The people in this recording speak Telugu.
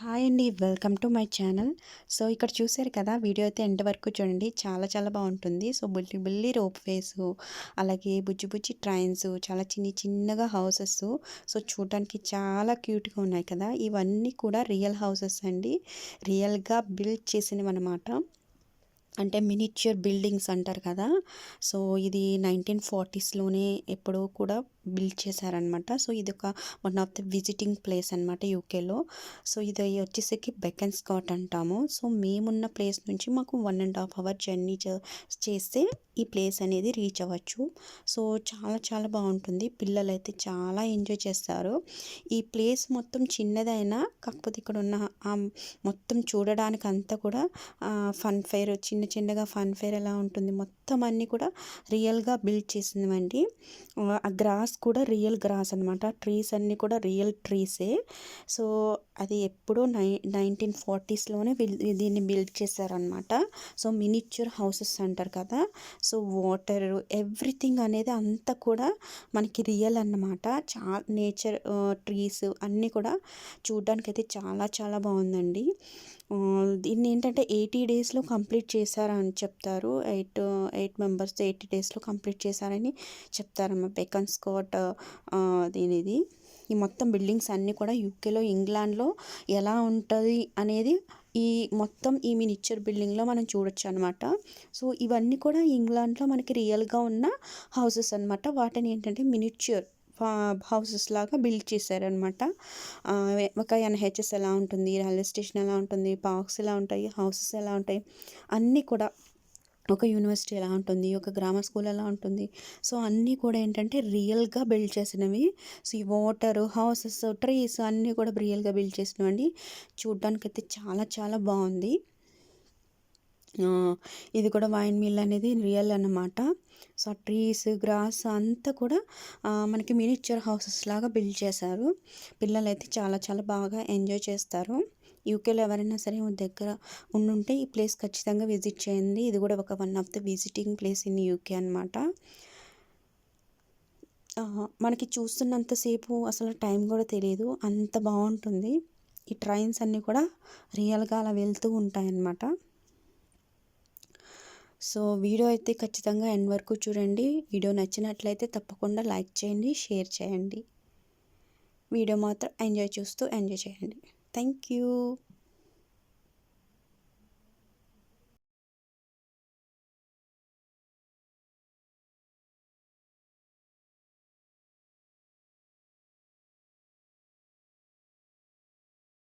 హాయ్ అండి welcome to my channel. So ఇక్కడ చూసారు కదా వీడియో అయితే ఎండ్ వరకు చూడండి. చాలా చాలా బాగుంటుంది. సో బుల్లి బుల్లి రోప్ వేస్ అలాగే బుజ్జి బుజ్జి ట్రైన్స్ చాలా చిన్ని చిన్నగా హౌసెస్. సో చూడడానికి చాలా క్యూట్గా ఉన్నాయి కదా. ఇవన్నీ కూడా రియల్ హౌసెస్ అండి. రియల్గా బిల్డ్ చేసినవి అనమాట అంటే మినిచ్యూర్ బిల్డింగ్స్ అంటారు కదా. సో ఇది నైన్టీన్ ఫార్టీస్లోనే ఎప్పుడో కూడా బిల్డ్ చేశారనమాట సో ఇది ఒక one of the visiting place అనమాట యూకేలో. సో ఇది వచ్చేసరికి బెకన్ స్కాట్ అంటాము. సో మేమున్న ప్లేస్ నుంచి మాకు one and half hour journey చేస్తే ఈ ప్లేస్ అనేది రీచ్ అవ్వచ్చు. సో చాలా చాలా బాగుంటుంది. పిల్లలు అయితే చాలా ఎంజాయ్ చేస్తారు. ఈ ప్లేస్ మొత్తం చిన్నదైనా కాకపోతే ఇక్కడ ఉన్న మొత్తం చూడడానికి అంతా కూడా ఫన్ ఫైర్ చిన్న చిన్నగా ఫన్ ఫేర్ ఎలా ఉంటుంది మొత్తం అన్నీ కూడా రియల్గా బిల్డ్ చేసిందండి ఆ గ్రాస్ కూడా రియల్ గ్రాస్ అనమాట ట్రీస్ అన్నీ కూడా రియల్ ట్రీసే సో అది ఎప్పుడో నై నైన్టీన్ ఫార్టీస్లోనే దీన్ని బిల్డ్ చేశారనమాట సో మినిచ్యూర్ హౌసెస్ అంటారు కదా. సో వాటర్ ఎవ్రీథింగ్ అనేది అంతా కూడా మనకి రియల్ అన్నమాట. చా నేచర్ ట్రీస్ అన్నీ కూడా చూడ్డానికి అయితే చాలా చాలా బాగుందండి. దీన్ని ఏంటంటే ఎయిటీ డేస్లో కంప్లీట్ చేశారని చెప్తారు. ఎయిట్ ఎయిట్ మెంబర్స్ ఎయిటీ డేస్లో కంప్లీట్ చేశారని చెప్తారమ్మా బెకన్ స్కాట్ దీనిది ఈ మొత్తం బిల్డింగ్స్ అన్నీ కూడా యూకేలో ఇంగ్లాండ్లో ఎలా ఉంటుంది అనేది ఈ మొత్తం ఈ మినిచర్ బిల్డింగ్లో మనం చూడొచ్చు అనమాట సో ఇవన్నీ కూడా ఇంగ్లాండ్లో మనకి రియల్గా ఉన్న హౌసెస్ అనమాట వాటిని ఏంటంటే మినిచర్ హౌసెస్ లాగా బిల్డ్ చేశారనమాట. ఒక ఎన్హెచ్ఎస్ ఎలా ఉంటుంది రైల్వే స్టేషన్ ఎలా ఉంటుంది పార్క్స్ ఎలా ఉంటాయి హౌసెస్ ఎలా ఉంటాయి అన్నీ కూడా ఒక యూనివర్సిటీ ఎలా ఉంటుంది ఒక గ్రామ స్కూల్ ఎలా ఉంటుంది. సో అన్నీ కూడా ఏంటంటే రియల్గా బిల్డ్ చేసినవి. సో ఈ వాటర్ హౌసెస్ ట్రీస్ అన్నీ కూడా రియల్గా బిల్డ్ చేసినవండి. చూడ్డానికి అయితే చాలా చాలా బాగుంది. ఇది కూడా వైన్ మిల్ అనేది రియల్ అన్నమాట. సో ట్రీస్ గ్రాస్ అంతా కూడా మనకి మినిచర్ హౌసెస్ లాగా బిల్డ్ చేశారు. పిల్లలు అయితే చాలా చాలా బాగా ఎంజాయ్ చేస్తారు. యూకేలో ఎవరైనా సరే దగ్గర ఉండుంటే ఈ ప్లేస్ ఖచ్చితంగా విజిట్ చేయండి. ఇది కూడా ఒక one of the visiting place in UK అనమాట మనకి చూస్తున్నంతసేపు అసలు టైం కూడా తెలియదు అంత బాగుంటుంది. ఈ ట్రైన్స్ అన్నీ కూడా రియల్గా అలా వెళ్తూ ఉంటాయన్నమాట. సో వీడియో అయితే ఖచ్చితంగా ఎండ్ వరకు చూడండి. వీడియో నచ్చినట్లయితే తప్పకుండా లైక్ చేయండి షేర్ చేయండి. వీడియో మాత్రం ఎంజాయ్ చూస్తూ ఎంజాయ్ చేయండి. Thank you.